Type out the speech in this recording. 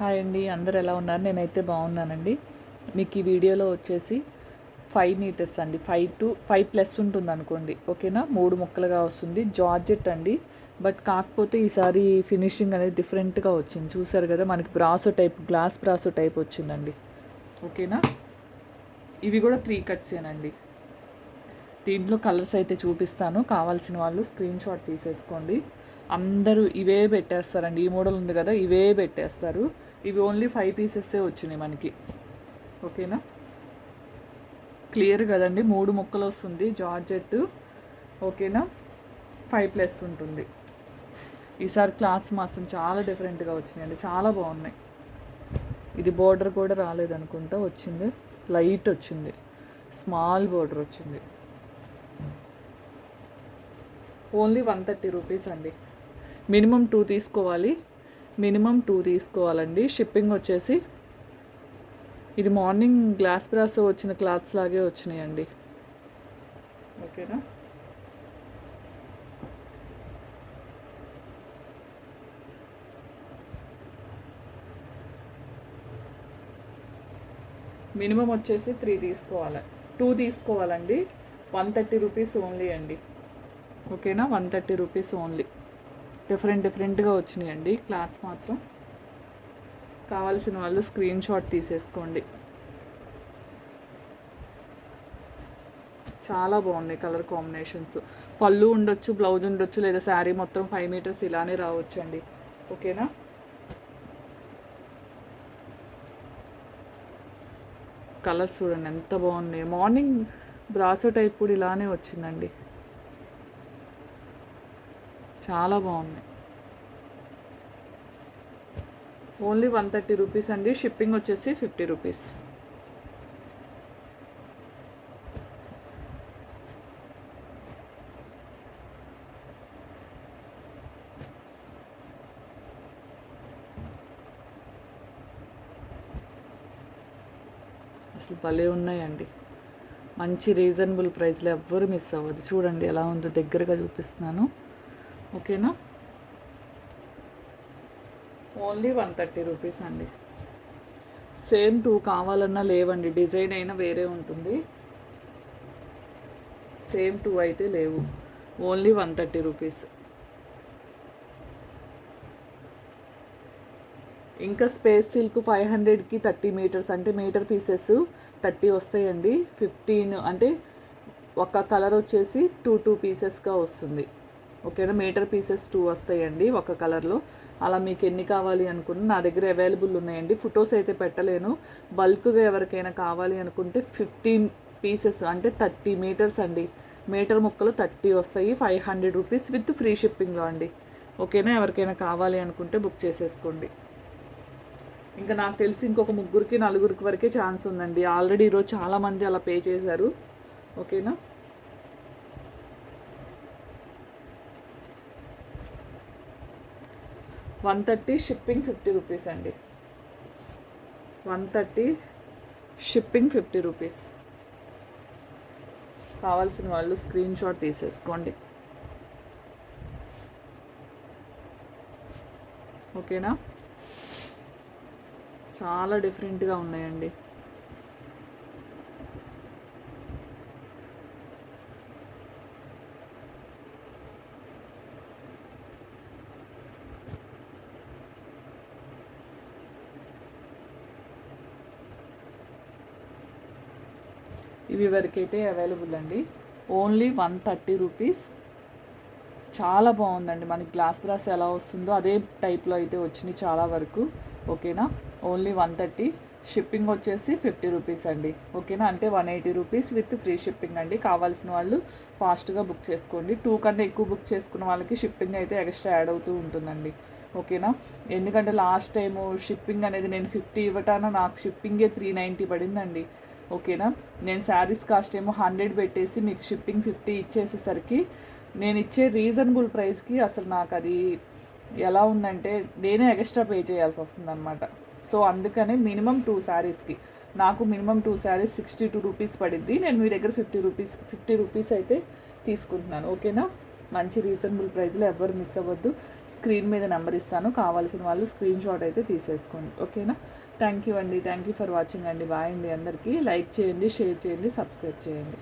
Hi అండి అందరు ఎలా ఉన్నారు? నేనైతే బాగున్నానండి. మీకు ఈ వీడియోలో వచ్చేసి ఫైవ్ మీటర్స్ అండి. ఫైవ్ టు ఫైవ్ ప్లస్ ఉంటుంది అనుకోండి ఓకేనా? మూడు ముక్కలుగా వస్తుంది. జార్జెట్ అండి. బట్ కాకపోతే ఈసారి ఫినిషింగ్ అనేది డిఫరెంట్గా వచ్చింది. చూసారు కదా మనకి Brasso type glass Brasso type వచ్చిందండి. ఓకేనా? ఇవి కూడా త్రీ కట్సేనండి దీంట్లో కలర్స్ అయితే చూపిస్తాను. కావాల్సిన వాళ్ళు స్క్రీన్ షాట్ తీసేసుకోండి. అందరూ ఇవే పెట్టేస్తారండి. ఈ మోడల్ ఉంది కదా ఇవే పెట్టేస్తారు. ఇవి ఓన్లీ ఫైవ్ పీసెస్సే వచ్చినాయి మనకి. ఓకేనా? క్లియర్ కదండి? మూడు ముక్కలు వస్తుంది జార్జెట్ ఓకేనా? ఫైవ్ ప్లస్ ఉంటుంది. ఈసారి క్లాత్స్ మాత్రం చాలా డిఫరెంట్గా వచ్చినాయండి. చాలా బాగున్నాయి. ఇది బోర్డర్ కూడా రాలేదనుకుంటా వచ్చింది. లైట్ వచ్చింది. స్మాల్ బోర్డర్ వచ్చింది. ఓన్లీ వన్ థర్టీ రూపీస్ అండి. మినిమం టూ తీసుకోవాలి. మినిమం టూ తీసుకోవాలండి. షిప్పింగ్ వచ్చేసి ఇది మార్నింగ్ గ్లాస్ బ్రాస్ వచ్చిన క్లాత్స్ లాగే వచ్చినాయండి. ఓకేనా? మినిమం వచ్చేసి త్రీ తీసుకోవాలి. టూ తీసుకోవాలండి. వన్ థర్టీ రూపీస్ ఓన్లీ అండి. ఓకేనా? One thirty rupees only. Different డిఫరెంట్గా వచ్చినాయండి క్లాత్స్ మాత్రం. కావాల్సిన వాళ్ళు స్క్రీన్ షాట్ తీసేసుకోండి. చాలా బాగున్నాయి కలర్ కాంబినేషన్స్. పళ్ళు ఉండొచ్చు బ్లౌజ్ ఉండొచ్చు లేదా శారీ మొత్తం ఫైవ్ మీటర్స్ ఇలానే రావచ్చండి. ఓకేనా? కలర్స్ చూడండి ఎంత బాగున్నాయి. మార్నింగ్ బ్రాసో టైప్ కూడా ఇలానే వచ్చిందండి. చాలా బాగున్నాయి. ఓన్లీ వన్ థర్టీ రూపీస్ అండి. షిప్పింగ్ వచ్చేసి ఫిఫ్టీ రూపీస్. అసలు భలే ఉన్నాయండి. మంచి రీజనబుల్ ప్రైస్లో ఎవ్వరు మిస్ అవ్వదు. చూడండి ఎలా ఉందో దగ్గరగా చూపిస్తున్నాను. ఓకేనా? ఓన్లీ వన్ థర్టీ రూపీస్ అండి. సేమ్ టూ కావాలన్నా లేవండి. డిజైన్ అయినా వేరే ఉంటుంది. సేమ్ టూ అయితే లేవు. Only one thirty rupees. ఇంకా స్పేస్ సిల్క్ ఫైవ్ హండ్రెడ్కి థర్టీ మీటర్స్ అంటే మీటర్ పీసెస్ థర్టీ వస్తాయండి. ఫిఫ్టీన్ అంటే ఒక కలర్ వచ్చేసి టూ టూ పీసెస్గా వస్తుంది. ఓకేనా? మీటర్ పీసెస్ టూ వస్తాయండి ఒక కలర్లో. అలా మీకు ఎన్ని కావాలి అనుకున్న నా దగ్గర అవైలబుల్ ఉన్నాయండి. ఫొటోస్ అయితే పెట్టలేను. బల్క్గా ఎవరికైనా కావాలి అనుకుంటే ఫిఫ్టీన్ పీసెస్ అంటే థర్టీ మీటర్స్ అండి. మీటర్ ముక్కలు థర్టీ వస్తాయి. Five hundred rupees with free షిప్పింగ్లో అండి. ఓకేనా? ఎవరికైనా కావాలి అనుకుంటే బుక్ చేసేసుకోండి. ఇంకా నాకు తెలిసి ఇంకొక ముగ్గురికి నలుగురికి వరకే ఛాన్స్ ఉందండి. ఆల్రెడీ ఈరోజు చాలామంది అలా పే చేశారు. ఓకేనా? One thirty shipping fifty rupees అండి. One thirty shipping fifty rupees. కావాల్సిన వాళ్ళు స్క్రీన్ షాట్ తీసేసుకోండి. ఓకేనా? చాలా డిఫరెంట్గా ఉన్నాయండి. ఇవి వరకైతే అవైలబుల్ అండి. ఓన్లీ వన్ థర్టీ రూపీస్ చాలా బాగుందండి. మనకి గ్లాస్ బ్రాస్ ఎలా వస్తుందో అదే టైప్లో అయితే వచ్చినాయి చాలా వరకు. ఓకేనా ఓన్లీ వన్ థర్టీ షిప్పింగ్ వచ్చేసి ఫిఫ్టీ రూపీస్ అండి. ఓకేనా అంటే one eighty rupees with free shipping అండి. కావాల్సిన వాళ్ళు ఫాస్ట్గా బుక్ చేసుకోండి. టూ కంటే ఎక్కువ బుక్ చేసుకున్న వాళ్ళకి షిప్పింగ్ అయితే ఎక్స్ట్రా యాడ్ అవుతూ ఉంటుందండి. ఓకేనా ఎందుకంటే లాస్ట్ టైము షిప్పింగ్ అనేది నేను ఫిఫ్టీ ఇవ్వటాన నాకు షిప్పింగే త్రీ నైంటీ పడిందండి. ఓకేనా? నేను శారీస్ కాస్ట్ ఏమో హండ్రెడ్ పెట్టేసి మీకు షిప్పింగ్ ఫిఫ్టీ ఇచ్చేసేసరికి నేను ఇచ్చే రీజనబుల్ ప్రైస్కి అసలు నాకు అది ఎలా ఉందంటే నేనే ఎక్స్ట్రా పే చేయాల్సి వస్తుంది అనమాట సో అందుకనే మినిమం టూ శారీస్కి. నాకు minimum two saris sixty two rupees పడింది నేను మీ దగ్గర ఫిఫ్టీ రూపీస్ ఫిఫ్టీ రూపీస్ అయితే తీసుకుంటున్నాను. ఓకేనా? మంచి రీజనబుల్ ప్రైస్లో ఎవరు మిస్ అవ్వద్దు. స్క్రీన్ మీద నెంబర్ ఇస్తాను. కావాల్సిన వాళ్ళు స్క్రీన్ షాట్ అయితే తీసేసుకోండి. ఓకేనా? థ్యాంక్ యూ అండి. థ్యాంక్ యూ ఫర్ వాచింగ్ అండి. బాయ్ అండి అందరికీ. లైక్ చేయండి షేర్ చేయండి సబ్స్క్రైబ్ చేయండి.